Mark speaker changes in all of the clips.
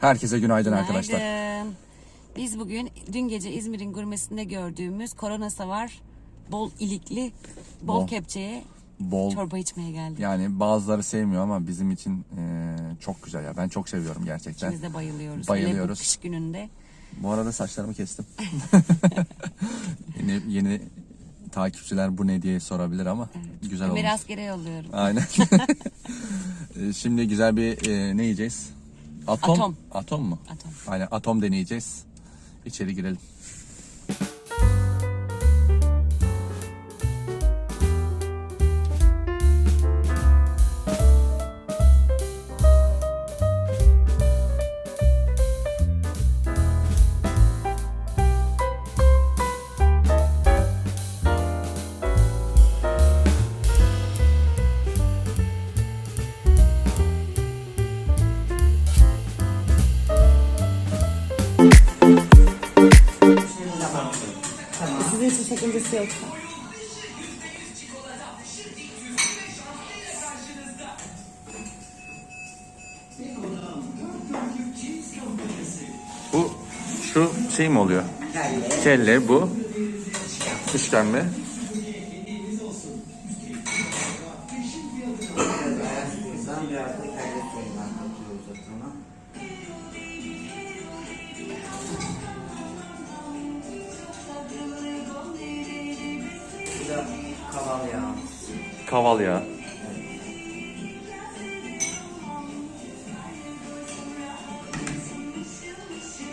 Speaker 1: Herkese günaydın arkadaşlar.
Speaker 2: Günaydın. Biz bugün dün gece İzmir'in gurmesinde gördüğümüz korona savar bol ilikli bol
Speaker 1: Bol.
Speaker 2: kepçeye
Speaker 1: Bol
Speaker 2: çorba içmeye geldik.
Speaker 1: yani bazıları sevmiyor ama bizim için e, çok güzel ya. Ben çok seviyorum gerçekten.
Speaker 2: Biz de bayılıyoruz.
Speaker 1: Bayılıyoruz.
Speaker 2: Hele bu kış gününde.
Speaker 1: Bu arada saçlarımı kestim. yeni, yeni takipçiler bu ne diye sorabilir ama güzel olmuş.
Speaker 2: Ömer'i askere yolluyorum.
Speaker 1: Aynen. E, Şimdi güzel bir e, ne yiyeceğiz? Atom.
Speaker 2: Atom.
Speaker 1: Atom mu?
Speaker 2: Atom.
Speaker 1: Aynen atom deneyeceğiz. İçeri girelim.
Speaker 2: Sizin için sakıncası yok.
Speaker 1: Bu şu şey mi oluyor? Kelle bu. İşkembe.
Speaker 3: Kaval yağı.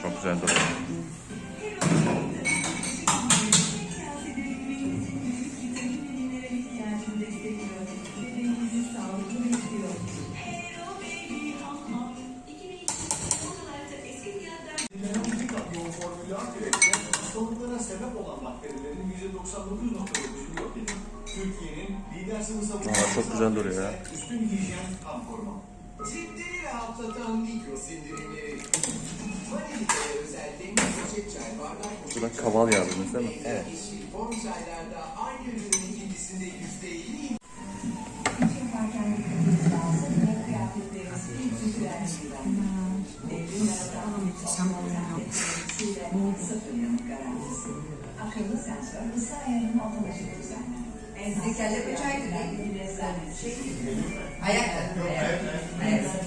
Speaker 1: Çok güzel duruyor.
Speaker 4: hastalıklara sebep olan bakterilerin %99.9'unu yok. Türkiye'nin lider sıvı savunma
Speaker 1: Valla çok güzel duruyor ya.
Speaker 4: üstün hijyen tam koruma. Sindiri rahatlatan mikro sindirimleri. Vanilya özel demir poşet çay bardak
Speaker 1: Bu da kaval dediniz değil mi?
Speaker 3: Evet.
Speaker 4: form çaylarda aynı ürünün ikincisinde %50
Speaker 5: Kelle bıçağıydı değil mi? Ayakta. Ayakta.
Speaker 4: Siz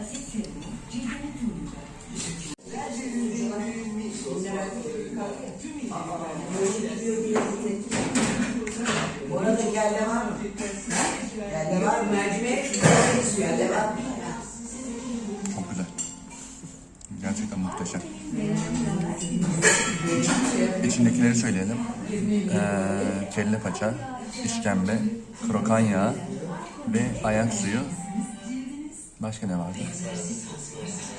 Speaker 6: asit serumu cildini koruyacak.
Speaker 3: Orada kelle var mı? Kelle var mı? Mercimek. Kelle var mı?
Speaker 1: Çok güzel. Gerçekten muhteşem. İçindekileri söyleyelim. Ee, kelle paça, işkembe, krokan yağı ve ayak suyu. Başka ne vardı?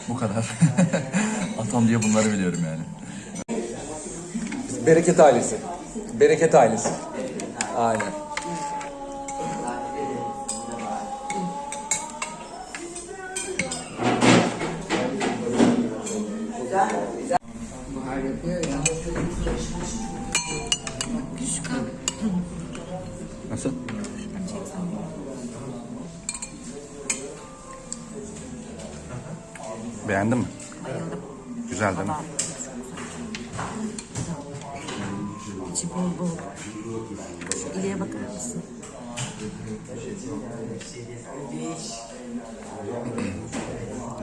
Speaker 1: Bu kadar. Atom diye bunları biliyorum yani. Bereket ailesi. Bereket ailesi. Aynen. Nasıl? Beğendin mi?
Speaker 2: Bayıldım.
Speaker 1: Güzel değil mi?
Speaker 2: İçi bol bol. Şu iliğe bakar mısın?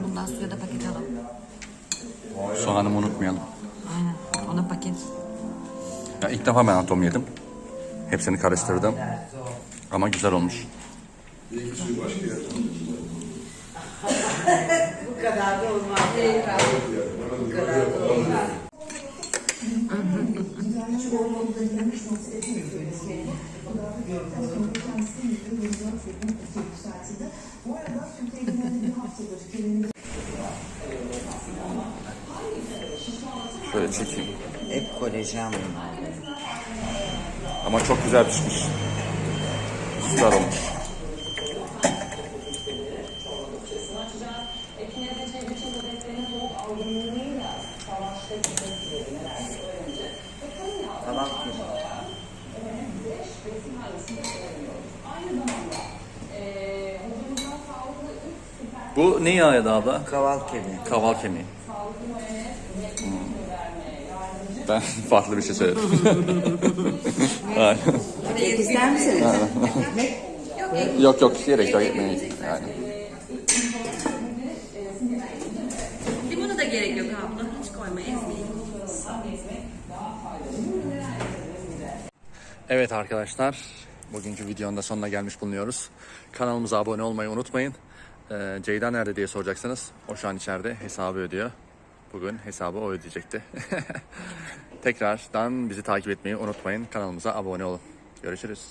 Speaker 2: Bundan suya da paket alalım.
Speaker 1: Soğanımı unutmayalım.
Speaker 2: Aynen. Ona paket.
Speaker 1: Ya ilk defa ben atom yedim. Hepsini karıştırdım. Ama güzel olmuş.
Speaker 3: Bu kadar da olmaz. Bu kadar da olmaz.
Speaker 6: Bu arada Türkiye genelde bir haftadır kendini
Speaker 1: Şöyle çekeyim.
Speaker 3: Hep kolajen bunlar.
Speaker 1: Ama çok güzel pişmiş. Süper olmuş.
Speaker 3: Tamam.
Speaker 1: Bu ne yağı abla?
Speaker 3: Kaval kemiği.
Speaker 1: Kaval kemiği. Ben farklı bir şey söyledim. Aynen.
Speaker 3: Ekmek ister misiniz?
Speaker 1: yok yok gerek yok ekmeği. Yani.
Speaker 2: Limonu da gerek yok abla. Hiç koyma ezmeyin.
Speaker 1: Evet arkadaşlar, bugünkü videonun da sonuna gelmiş bulunuyoruz. Kanalımıza abone olmayı unutmayın. Ee, Ceyda nerede diye soracaksınız. O şu an içeride hesabı ödüyor. Bugün hesabı o ödeyecekti. Tekrardan bizi takip etmeyi unutmayın. Kanalımıza abone olun. Görüşürüz.